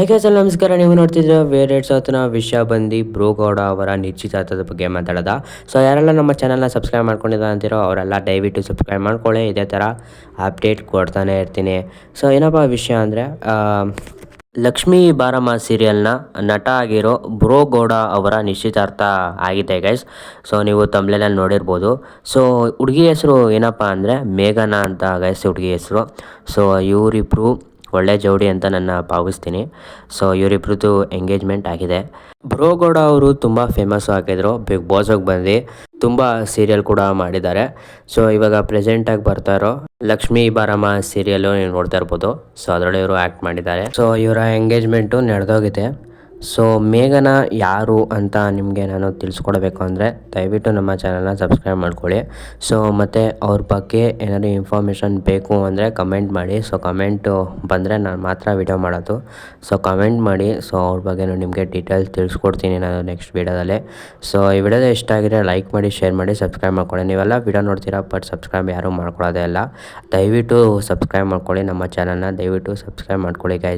Guys ಎಲ್ಲ ನಮಸ್ಕಾರ. ನೀವು ನೋಡ್ತಿದ್ರೆ ವೇರೇಟ್ ಸೌತ್ನ ವಿಷಯ ಬಂದು ಬ್ರೋಗೌಡ ಅವರ ನಿಶ್ಚಿತಾರ್ಥದ ಬಗ್ಗೆ ಮಾತಾಡೋದ. ಸೊ ಯಾರೆಲ್ಲ ನಮ್ಮ ಚಾನಲ್ನ ಸಬ್ಸ್ಕ್ರೈಬ್ ಮಾಡ್ಕೊಂಡಿದ್ದ ಅಂತಿರೋ ಅವರೆಲ್ಲ ದಯವಿಟ್ಟು ಸಬ್ಸ್ಕ್ರೈಬ್ ಮಾಡ್ಕೊಳ್ಳಿ. ಇದೇ ಥರ ಅಪ್ಡೇಟ್ ಕೊಡ್ತಾನೆ ಇರ್ತೀನಿ. ಸೊ ಏನಪ್ಪ ವಿಷಯ ಅಂದರೆ ಲಕ್ಷ್ಮೀ ಬಾರಮ್ಮ ಸೀರಿಯಲ್ನ ನಟ ಆಗಿರೋ ಬ್ರೋಗೌಡ ಅವರ ನಿಶ್ಚಿತಾರ್ಥ ಆಗಿದೆ ಗೈಸ್ ಸೊ ನೀವು ತಮ್ಲೆನಲ್ಲಿ ನೋಡಿರ್ಬೋದು. ಸೊ ಹುಡುಗಿ ಹೆಸರು ಏನಪ್ಪ ಅಂದರೆ ಮೇಘನಾ ಅಂತ ಗೈಸ್ ಹುಡುಗಿ ಹೆಸರು. ಸೊ ಇವರಿಬ್ಬರು ಒಳ್ಳೆ ಜೋಡಿ ಅಂತ ನನ್ನ ಭಾವಿಸ್ತೀನಿ. ಸೊ ಇವರಿಬ್ರದ್ದು ಎಂಗೇಜ್ಮೆಂಟ್ ಆಗಿದೆ. ಬ್ರೋಗೌಡ ಅವರು ತುಂಬ ಫೇಮಸ್ ಆಗಿದ್ರು. ಬಿಗ್ ಬಾಸಿಗೆ ಬಂದು ತುಂಬ ಸೀರಿಯಲ್ ಕೂಡ ಮಾಡಿದ್ದಾರೆ. ಸೊ ಇವಾಗ ಪ್ರೆಸೆಂಟಾಗಿ ಬರ್ತಾ ಇರೋ ಲಕ್ಷ್ಮೀ ಬಾರಮ್ಮ ಸೀರಿಯಲ್ಲು ನೀವು ನೋಡ್ತಾ ಇರ್ಬೋದು. ಸೊ ಅದರಲ್ಲಿ ಇವರು ಆ್ಯಕ್ಟ್ ಮಾಡಿದ್ದಾರೆ. ಸೊ ಇವರ ಎಂಗೇಜ್ಮೆಂಟು ನಡೆದೋಗಿದೆ. ಸೊ ಮೇಘನ ಯಾರು ಅಂತ ನಿಮಗೆ ನಾನು ತಿಳಿಸ್ಕೊಡ್ಬೇಕು ಅಂದರೆ ದಯವಿಟ್ಟು ನಮ್ಮ ಚಾನಲ್ನ ಸಬ್ಸ್ಕ್ರೈಬ್ ಮಾಡ್ಕೊಳ್ಳಿ. ಸೊ ಮತ್ತು ಅವ್ರ ಬಗ್ಗೆ ಏನಾದರೂ ಇನ್ಫಾರ್ಮೇಷನ್ ಬೇಕು ಅಂದರೆ ಕಮೆಂಟ್ ಮಾಡಿ. ಸೊ ಕಮೆಂಟು ಬಂದರೆ ನಾನು ಮಾತ್ರ ವಿಡಿಯೋ ಮಾಡೋದು. ಸೊ ಕಮೆಂಟ್ ಮಾಡಿ. ಸೊ ಅವ್ರ ಬಗ್ಗೆ ನಿಮಗೆ ಡೀಟೇಲ್ಸ್ ತಿಳಿಸ್ಕೊಡ್ತೀನಿ ನಾನು ನೆಕ್ಸ್ಟ್ ವೀಡಿಯೋದಲ್ಲಿ. ಸೊ ಈ ವಿಡಿಯೋದ ಇಷ್ಟ ಆಗಿದ್ರೆ ಲೈಕ್ ಮಾಡಿ ಶೇರ್ ಮಾಡಿ ಸಬ್ಸ್ಕ್ರೈಬ್ ಮಾಡ್ಕೊಳ್ಳಿ. ನೀವೆಲ್ಲ ವಿಡಿಯೋ ನೋಡ್ತೀರಾ ಬಟ್ ಸಬ್ಸ್ಕ್ರೈಬ್ ಯಾರೂ ಮಾಡ್ಕೊಳ್ಳೋದೇ ಇಲ್ಲ. ದಯವಿಟ್ಟು ಸಬ್ಸ್ಕ್ರೈಬ್ ಮಾಡ್ಕೊಳ್ಳಿ ನಮ್ಮ ಚಾನಲ್ನ ದಯವಿಟ್ಟು ಸಬ್ಸ್ಕ್ರೈಬ್ ಮಾಡ್ಕೊಳ್ಳಿ ಗೈಸ್